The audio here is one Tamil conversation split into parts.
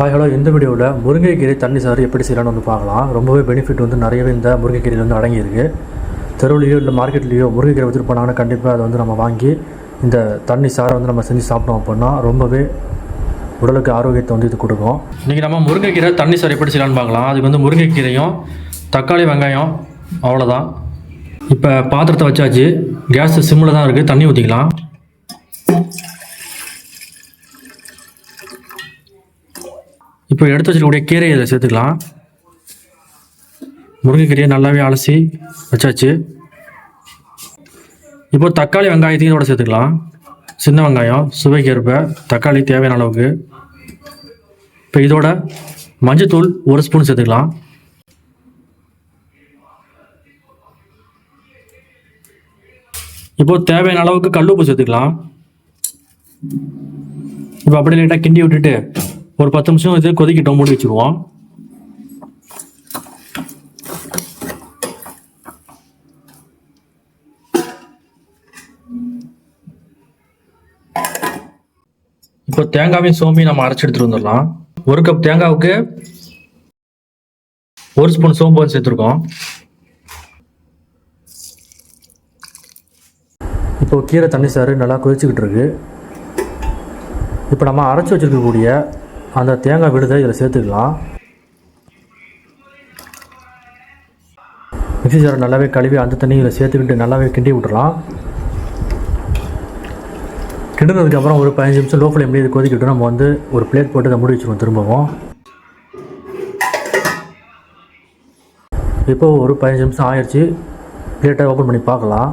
ஹாய் ஹலோ இந்த வீடியோவில் முருங்கைக்கீரை தண்ணி சாறு எப்படி செய்யலாம்னு வந்து பார்க்கலாம். ரொம்பவே பெனிஃபிட் வந்து நிறையவே இந்த முருங்கைக்கீரையில் வந்து அடங்கியிருக்கு. தெருவிலையோ இல்லை மார்க்கெட்லேயோ முருங்கைக்கீரை வச்சுட்டு போனாங்கன்னா கண்டிப்பாக அதை வந்து நம்ம வாங்கி இந்த தண்ணி சாறை வந்து நம்ம செஞ்சு சாப்பிட்டோம் அப்படின்னா ரொம்பவே உடலுக்கு ஆரோக்கியத்தை வந்து இது கொடுக்கும். இன்றைக்கி நம்ம முருங்கைக்கீரை தண்ணி சாறு எப்படி செய்யலாம்னு பார்க்கலாம். அதுக்கு வந்து முருங்கைக்கீரையும் தக்காளி வெங்காயம் அவ்வளோதான் இப்போ பாத்திரத்தை வச்சாச்சு. கேஸ் சிம்மில் தான் இருக்குது தண்ணி ஊற்றிக்கலாம் இப்போ எடுத்து வச்சிருக்கக்கூடிய கீரையை இதில் சேர்த்துக்கலாம். முருங்கைக்கீரையை நல்லாவே அலசி வச்சாச்சு. இப்போ தக்காளி வெங்காயத்தையும் இதோட சேர்த்துக்கலாம். சின்ன வெங்காயம் சுவைக்கு ஏற்ப தக்காளி தேவையான அளவுக்கு. இப்போ இதோட மஞ்சத்தூள் ஒரு ஸ்பூன் சேர்த்துக்கலாம். இப்போ தேவையான அளவுக்கு கல் உப்பு சேர்த்துக்கலாம். இப்போ அப்படியே லைட்டாக கிண்டி விட்டுட்டு ஒரு பத்து நிமிஷம் இது கொதிக்கிட்டோம் மூடி வச்சுருவோம். இப்போ தேங்காவையும் சோம்பையும் நம்ம அரைச்சி எடுத்துட்டு வந்துடலாம். ஒரு கப் தேங்காவுக்கு ஒரு ஸ்பூன் சோம்பு வந்து சேர்த்துருக்கோம். இப்போ கீரை தண்ணி சாறு நல்லா கொதிச்சுக்கிட்டு இருக்கு. இப்போ நம்ம அரைச்சி வச்சிருக்கக்கூடிய அந்த தேங்காய் விடுதை இதில் சேர்த்துக்கலாம். மிக்சி ஜாரை நல்லாவே கழுவி அந்த தண்ணி இதில் சேர்த்துக்கிட்டு நல்லாவே கிண்டி விட்டுறலாம். கிண்டுனதுக்கப்புறம் ஒரு பதினஞ்சு நிமிஷம் லோ ஃப்ளேம்லேயே இது கொதிக்கிட்டு நம்ம வந்து ஒரு பிளேட் போட்டு அதை மூடி வச்சுருவோம் திரும்பவும். இப்போ ஒரு பதினஞ்சு நிமிஷம் ஆயிடுச்சு. பிளேட்டை ஓப்பன் பண்ணி பார்க்கலாம்.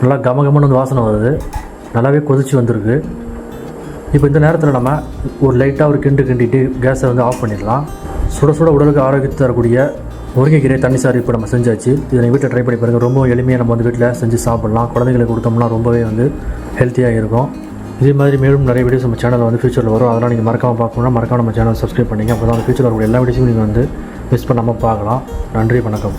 நல்லா கம கமன்னு வந்து வாசனை வருது. நல்லாவே கொதிச்சு வந்திருக்கு. இப்போ இந்த நேரத்தில் நம்ம ஒரு லைட்டாக ஒரு கிண்டு கிண்டிட்டு கேஸை வந்து ஆஃப் பண்ணிடலாம். சுட சுட உடலுக்கு ஆரோக்கியத்தை தரக்கூடிய முருங்கைக்கீரை தண்ணி சாறு இப்போ நம்ம செஞ்சாச்சு. இதை நீங்கள் வீட்டில் ட்ரை பண்ணி பாருங்கள் ரொம்ப எளிமையாக நம்ம வந்து வீட்டில் செஞ்சு சாப்பிட்லாம். குழந்தைங்களுக்கு கொடுத்தோம்னா ரொம்பவே வந்து ஹெல்த்தியாக இருக்கும். இதே மாதிரி மேலும் நிறைய வீடியோஸ் நம்ம சேனலில் வந்து ஃபியூச்சரில் வரும். அதெல்லாம் நீங்கள் மறக்காமல் பார்க்கணும்னா மறக்காம நம்ம சேனல் சப்ஸ்கிரைப் பண்ணிங்க. அப்போ தான் ஃபியூச்சரில் வரக்கூடிய எல்லா வீடியோஸும் நீங்கள் வந்து மிஸ் பண்ணாமல் பார்க்கலாம். நன்றி வணக்கம்.